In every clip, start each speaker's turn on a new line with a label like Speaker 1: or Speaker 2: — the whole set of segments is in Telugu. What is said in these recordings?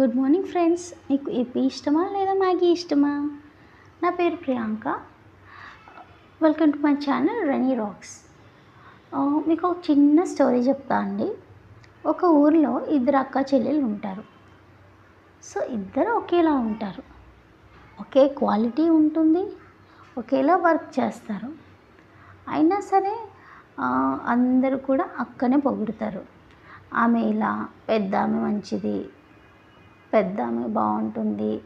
Speaker 1: గుడ్ మార్నింగ్ ఫ్రెండ్స్ మీకు ఇప్పి ఇష్టమా లేదా మ్యాగీ ఇష్టమా? నా పేరు Priyanka. Welcome to my channel Rani rocks మీకు ఒక చిన్న స్టోరీ చెప్తా అండి. ఒక ఊరిలో ఇద్దరు అక్క చెల్లెలు ఉంటారు. సో ఇద్దరు ఒకేలా ఉంటారు. ఒకే క్వాలిటీ ఉంటుంది ఒకేలా వర్క్ చేస్తారు. అయినా సరే అందరూ కూడా అక్కనే పొగుడుతారు. ఆమె ఇలా పెద్ద ఆమె మంచిది పెద్ద ఆమె బాగుంటుంది.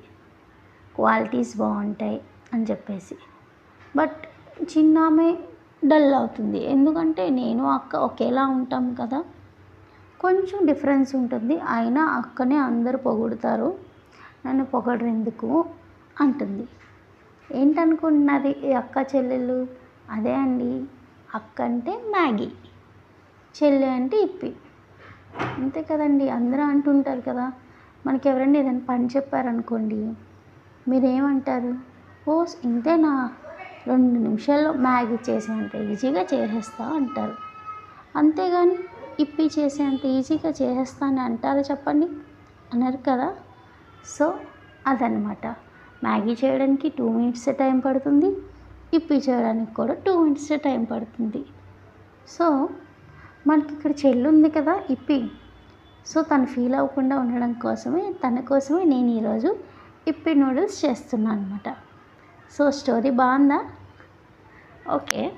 Speaker 1: క్వాలిటీస్ బాగుంటాయి అని చెప్పేసి. బట్ చిన్న ఆమె డల్ అవుతుంది. ఎందుకంటే నేను అక్క ఒకేలా ఉంటాం కదా. కొంచెం డిఫరెన్స్ ఉంటుంది. అయినా అక్కనే అందరూ పొగుడుతారు. నన్ను పొగడరు ఎందుకు అంటుంది. ఏంటనుకుంటున్నారు ఈ అక్క చెల్లెళ్ళు అదే అండి. అక్క అంటే మ్యాగీ. చెల్లె అంటే ఇప్పి. అంతే కదండి. అందరూ అంటుంటారు కదా. మనకి ఎవరైనా ఏదైనా పని చెప్పారనుకోండి మీరేమంటారు? ఓ ఇంతేనా? రెండు నిమిషాల్లో మ్యాగీ చేసేంత ఈజీగా చేసేస్తా అంటారు. అంతేగాని ఇప్పి చేసేంత ఈజీగా చేసేస్తా అని అంటారు చెప్పండి? అన్నారు కదా? సో అదనమాట. మ్యాగీ చేయడానికి టూ మినిట్స్ టైం పడుతుంది ఇప్పి చేయడానికి కూడా టూ మినిట్స్ టైం పడుతుంది. సో మనకి ఇక్కడ చెల్లుంది కదా ఇప్పి. సో తను ఫీల్ అవ్వకుండా ఉండడం కోసమే తన కోసమే నేను ఈరోజు ఇప్పి నూడిల్స్ చేస్తున్నాను అనమాట సో స్టోరీ బాగుందా? ఓకే.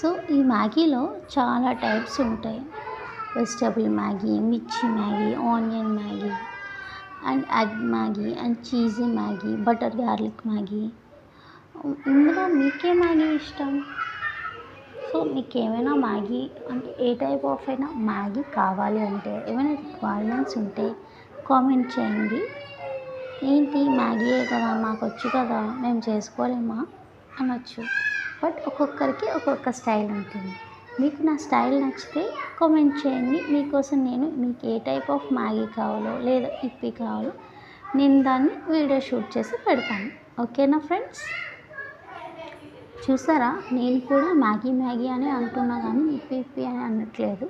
Speaker 1: సో ఈ మ్యాగీలో చాలా టైప్స్ ఉంటాయి. వెజిటబుల్ మ్యాగీ మిర్చి Maggi onion Maggi and egg Maggi and cheesy Maggi butter garlic Maggi. ఇందులో మీకే మ్యాగీ ఇష్టం? సో మీకు ఏమైనా మ్యాగీ అంటే ఏ టైప్ ఆఫ్ అయినా మ్యాగీ కావాలి అంటే ఏమైనా రిక్వైర్మెంట్స్ ఉంటే కామెంట్ చేయండి. ఏంటి మ్యాగీయే కదా మాకు వచ్చు కదా మేము చేసుకోలేమా అనొచ్చు. బట్ ఒక్కొక్కరికి ఒక్కొక్క స్టైల్ ఉంటుంది. మీకు నా స్టైల్ నచ్చితే కామెంట్ చేయండి. మీకోసం నేను మీకు ఏ టైప్ ఆఫ్ మ్యాగీ కావాలో లేదా ఇప్పి కావాలో నేను దాన్ని వీడియో షూట్ చేసి పెడతాను. ఓకేనా ఫ్రెండ్స్? చూసారా? నేను కూడా మ్యాగీ మ్యాగీ అని అంటున్నా కానీ ఇప్పి ఇప్పి అని అనట్లేదు.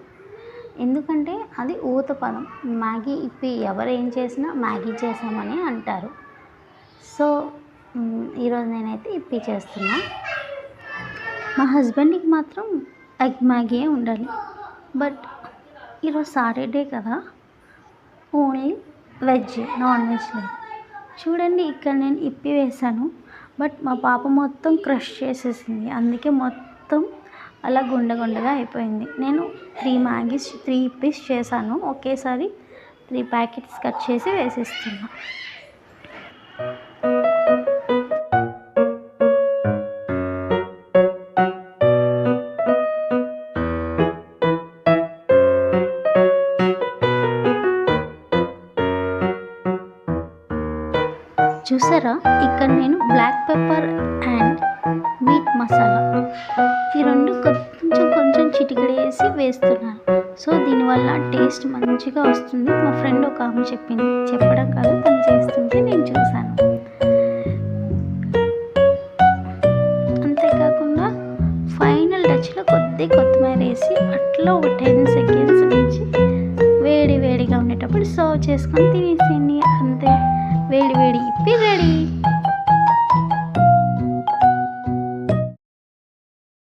Speaker 1: ఎందుకంటే అది ఊత పదం. మ్యాగీ ఇప్పి ఎవరు ఏం చేసినా మ్యాగీ చేసామని అంటారు. సో ఈరోజు నేనైతే ఇప్పి చేస్తున్నా. మా హస్బెండ్కి మాత్రం ఎగ్ మ్యాగీయే ఉండాలి. బట్ ఈరోజు సాటర్డే కదా. ఓన్లీ వెజ్ నాన్ వెజ్ లేదు. చూడండి ఇక్కడ నేను ఇప్పి వేశాను. బట్ మా పాప మొత్తం క్రష్ చేసేసింది. అందుకే మొత్తం అలా గుండె గుండెగా అయిపోయింది. నేను త్రీ మ్యాగీస్ త్రీ పీస్ చేశాను. ఒకేసారి త్రీ ప్యాకెట్స్ కట్ చేసి వేసేస్తున్నాను చూసారా? ఇక్కడ నేను black pepper and meat masala ఈ రెండు కొంచెం కొంచెం చిటికడేసి వేస్తున్నాను సో దీనివల్ల టేస్ట్ మంచిగా వస్తుంది. మా ఫ్రెండ్ ఒక ఆమె చెప్పింది. చెప్పడం కాదు తను చేస్తుంటే నేను చూశాను. అంతేకాకుండా ఫైనల్ టచ్లో కొద్ది కొత్తిమీర వేసి అట్లా ఒక టెన్ సెకండ్స్ నుంచి వేడి వేడిగా ఉండేటప్పుడు సర్వ్ చేసుకొని తినేసేయండి.